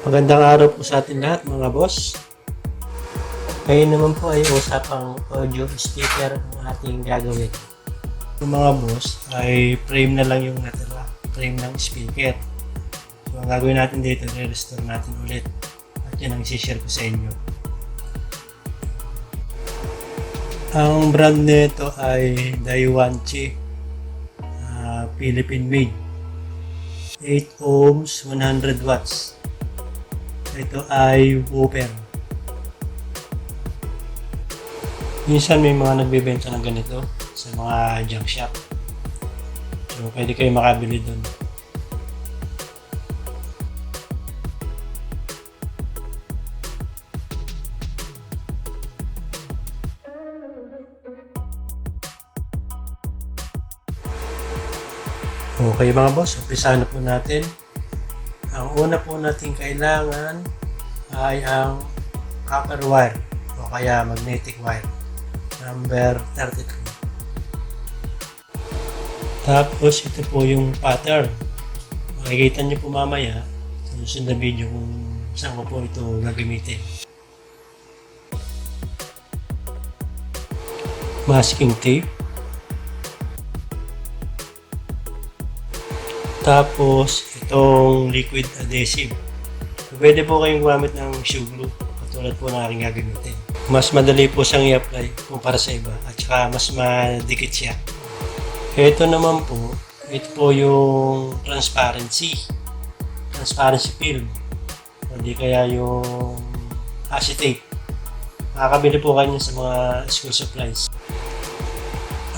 Magandang araw po sa atin lahat mga boss. Ngayon naman po ay usapang audio speaker ang ating gagawin. Yung mga boss ay frame na lang yung natira. Frame ng speaker. So ang gagawin natin dito, re-restore natin ulit. At yan ang isi-share ko sa inyo. Ang brand nito ay Daiwanchi uh, Philippine made. 8 ohms, 100 watts. Ito ay woofer. Minsan may mga nagbebenta ng ganito sa mga junk shop. So, pwede kayo makabili doon. Okay mga boss, umpisahan na po natin. Ang una po natin kailangan ay ang copper wire o kaya magnetic wire number 33. Tapos ito po yung pattern. Makikita niyo po mamaya sa susunod na video kung saan ko po ito gagamitin. Masking tape. Tapos, itong liquid adhesive. Pwede po kayong gumamit ng shoe glue, katulad po ng aking gagamitin. Mas madali po siyang i-apply kumpara sa iba, at saka mas madikit siya. Ito naman po, ito po yung transparency. Transparency film. O di kaya yung acetate. Makakabili po kayo sa mga school supplies.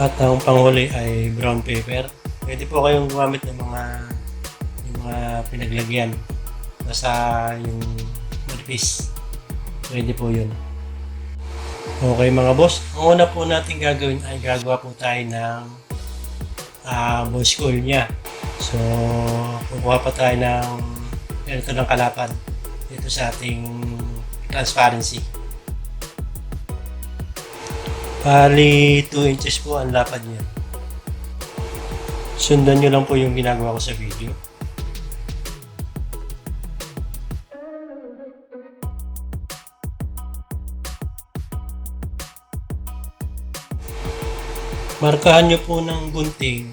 At ang panghuli ay brown paper. Pwede po kayong gumamit ng mga yung mga pinaglagyan. Basta yung manipis. Pwede po yun. Okay mga boss, ang una po natin gagawin ay gagawa po tayo ng uh, ball school niya. So, kukuha pa tayo ng ganito ng kalapan dito sa ating transparency. Bali, 2 inches po ang lapad niya. Sundan nyo lang po yung ginagawa ko sa video. Markahan nyo po ng gunting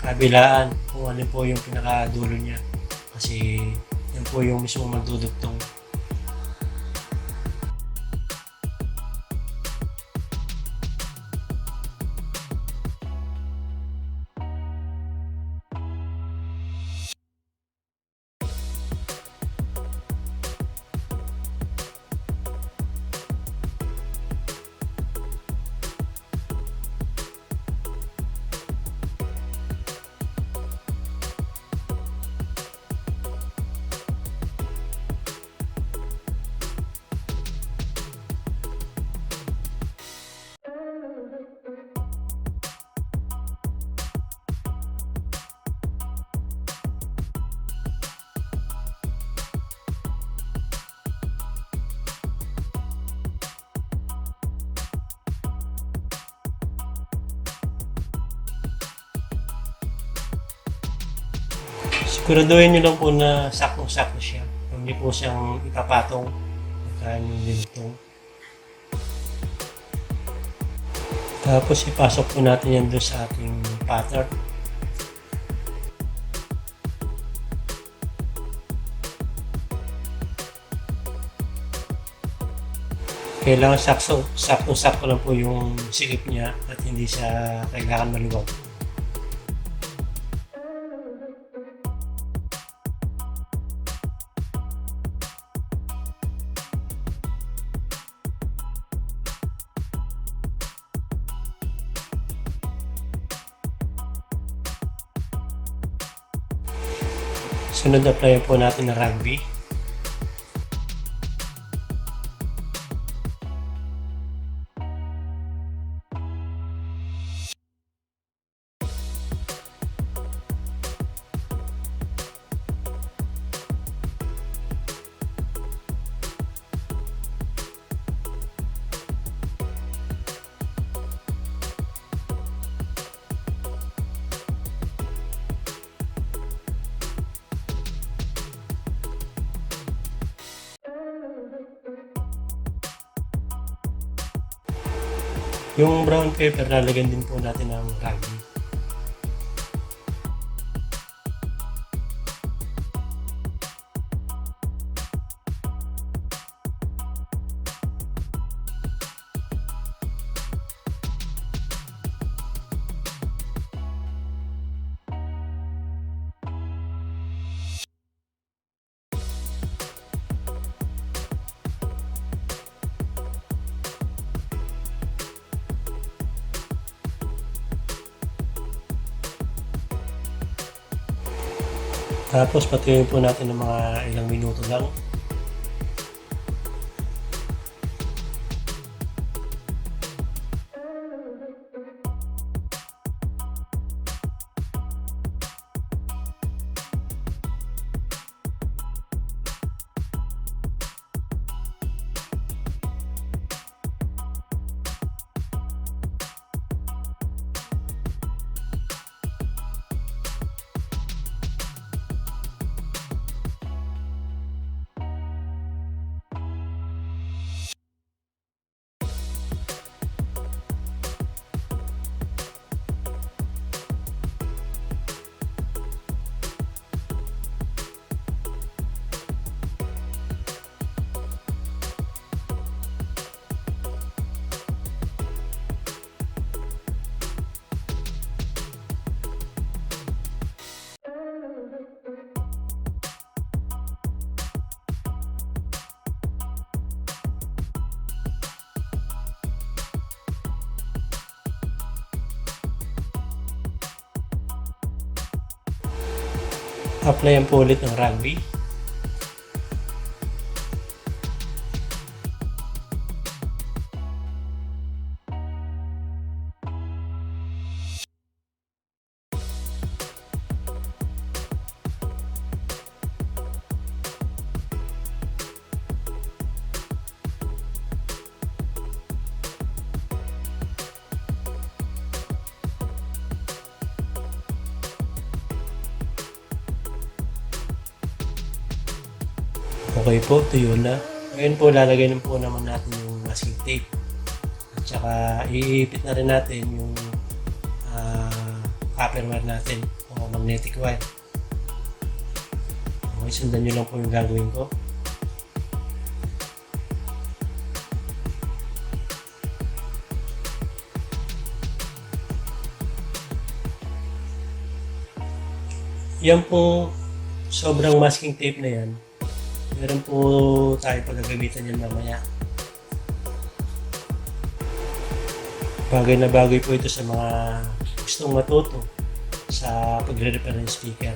kabilaan kung ano po yung pinakadulo niya. Kasi yan po yung mismo magdudugtong. Siguraduhin nyo lang po na sakong-sakto siya. Nyo po siyang ipapatong. Kaya nyo dinutong. Tapos ipasok po natin yan doon sa ating pattern. Kailangan sakso, sakto-sakto lang po yung sikip niya at hindi siya kailangan maluwag. Sunod na player po natin na rugby. Yung brown pepper, lalagyan din po natin ng raggi. Tapos patuloy po natin ng mga ilang minuto lang. Applyan po ulit ng rugby. Okay po, tuyo na. Ngayon po, lalagay na po naman natin yung masking tape. At saka, iipit na rin natin yung ah, copper wire natin o magnetic wire. Okay, sundan nyo lang po yung gagawin ko. Yan po, sobrang masking tape na yan. Meron po tayo paggagamitan yan mamaya. Bagay na bagay po ito sa mga gustong matuto sa pagre-repair ng speaker.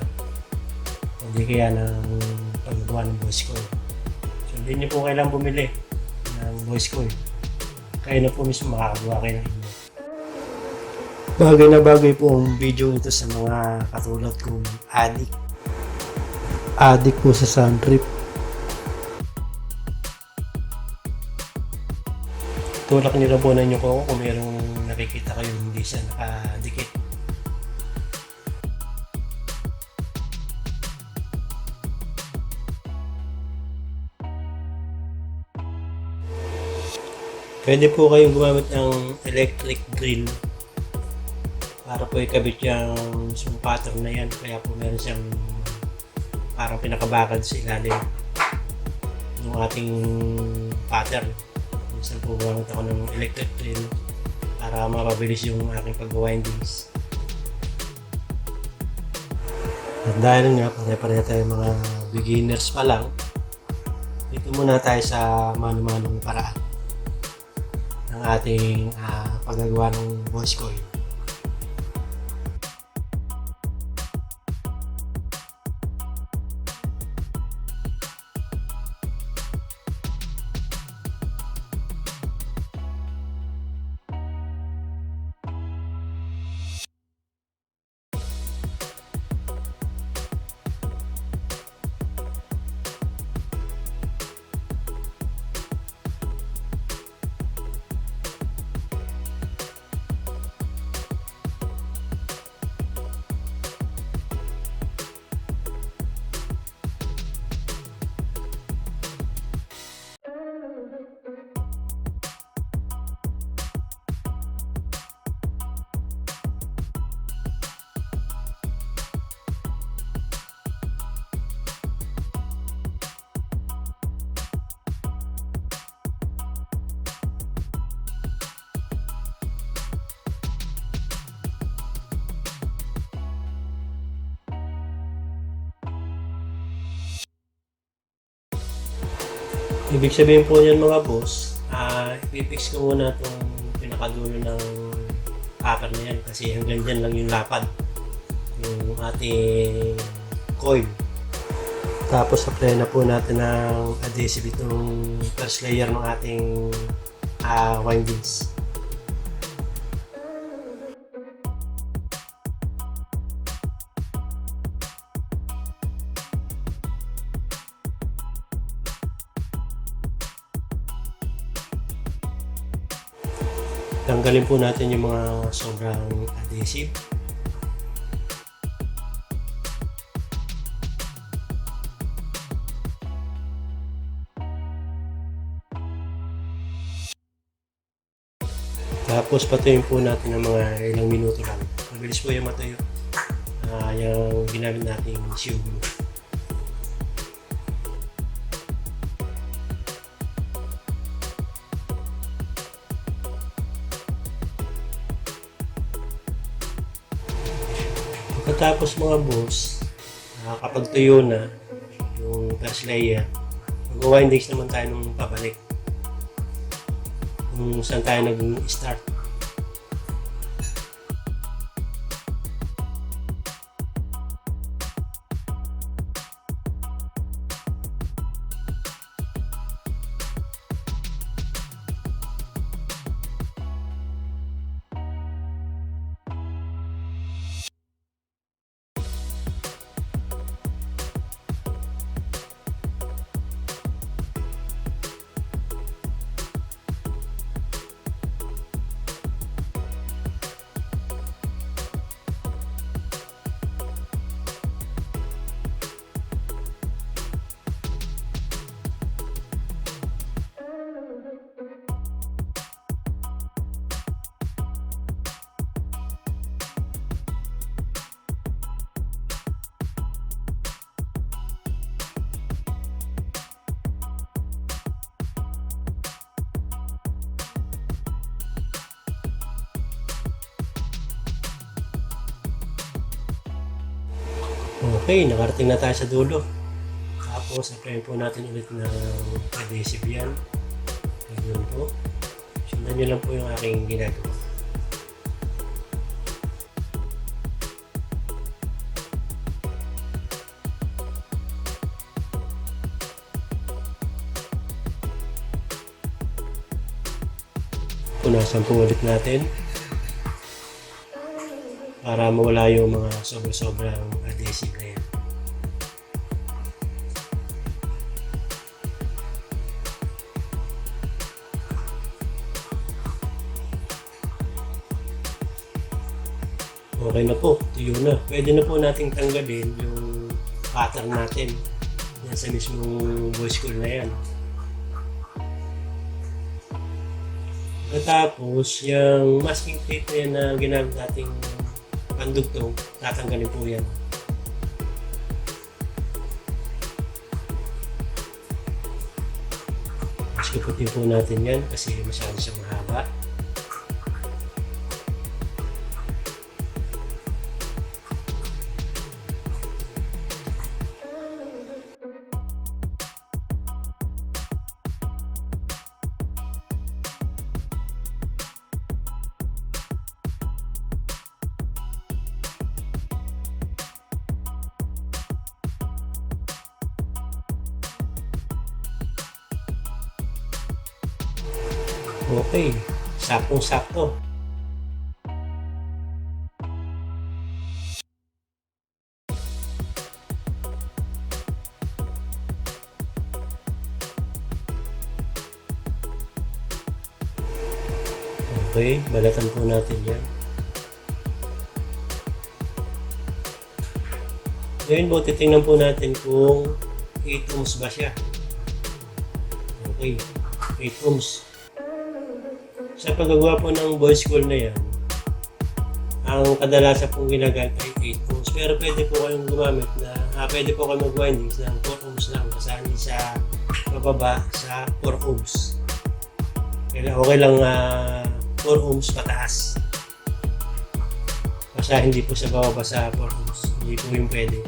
Hindi kaya ng paggawa ng voice coil. So, hindi niyo po kailangang bumili ng voice coil. Kayo na po mismo makakagawa kayo ng inyo. Bagay na bagay po ang video ito sa mga katulad kong addict. Addict po sa sound. Tulak niyo lang po na inyo ko kung mayroong nakikita kayo hindi siya nakadikit. Pwede po kayong gumamit ng electric drill para po ikabit yung yung pattern na yan. Kaya po meron siyang parang pinakabakad sa ilalim ng ating pattern. Minsan po gamit ako ng electric drill para mapabilis yung aking pag-windings. At dahil nga, pare-pareha tayo mga beginners pa lang, dito muna tayo sa mano-manong paraan ng ating ah, paggagawa ng voice coil. Ibig sabihin po niyan mga boss, ah ipipix ko muna itong pinakadulo ng copper na yan kasi hanggang dyan lang yung lapad yung ating coil. Tapos apply na po natin ng adhesive itong first layer ng ating ah, windings. Tanggalin po natin yung mga sobrang adhesive. Tapos patuyin po natin ng mga ilang minuto lang. Mabilis po yung matuyo. Ah, yung ginamit nating shoe glue. Pagkatapos mga boss, kapag tuyo na yung first layer, mag-windings naman tayo nung pabalik. Kung saan tayo nag-start. Okay, nakarating na tayo sa dulo. Tapos, applyin po natin ulit ng adhesive yan. Ayun po. Sundan nyo lang po yung aking ginagawa. Punasan po ulit natin para mawala yung mga sobra-sobrang adhesive na yan. Okay na po, tuyo na. Pwede na po nating tanggalin yung pattern natin yan sa mismong voice school na yan. Tapos, yung masking tape na yan na ginamit nating pandugtong, tatanggalin po yan. Mas kuputin po natin yan kasi masyado siyang mahaba. Okay, saktong-sakto. Okay, balatan po natin yan. Ngayon po, titingnan po natin kung 8 ohms ba siya. Okay, 8 ohms sa paggagawa po ng boys school na yan, ang kadalasan pong ginagamit ay 8 ohms. Pero pwede po kayong gumamit na, ah, pwede po kayo mag-windings ng 4 ohms lang kasali sa pababa sa 4 ohms. Kaya okay lang uh, 4 ohms pataas. Basta hindi po sa bababa sa 4 ohms. Hindi po yung pwede.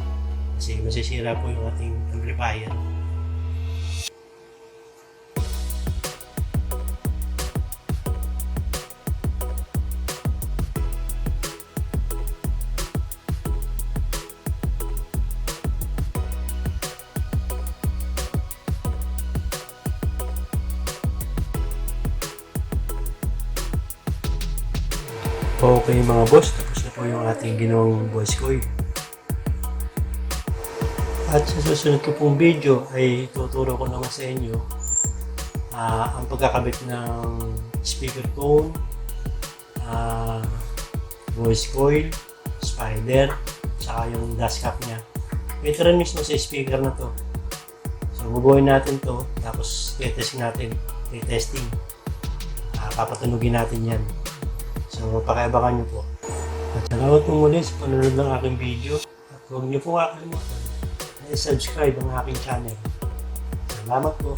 Kasi masisira po yung ating amplifier. Okay mga boss, tapos na po yung ating ginawang voice coil. At sa susunod ko pong video ay tuturo ko naman sa inyo ah, ang pagkakabit ng speakerphone, ah, voice coil, spider, saka yung dust cap niya. Ito rin mismo sa speaker na to. So, bubuhin natin to, tapos i-test natin, i-testing. Ah, papatunugin natin yan. So, pakiabangan nyo po. At salamat po muli sa panonood ng aking video. At huwag niyo po kakalimutan na i-subscribe ang aking channel. Salamat po.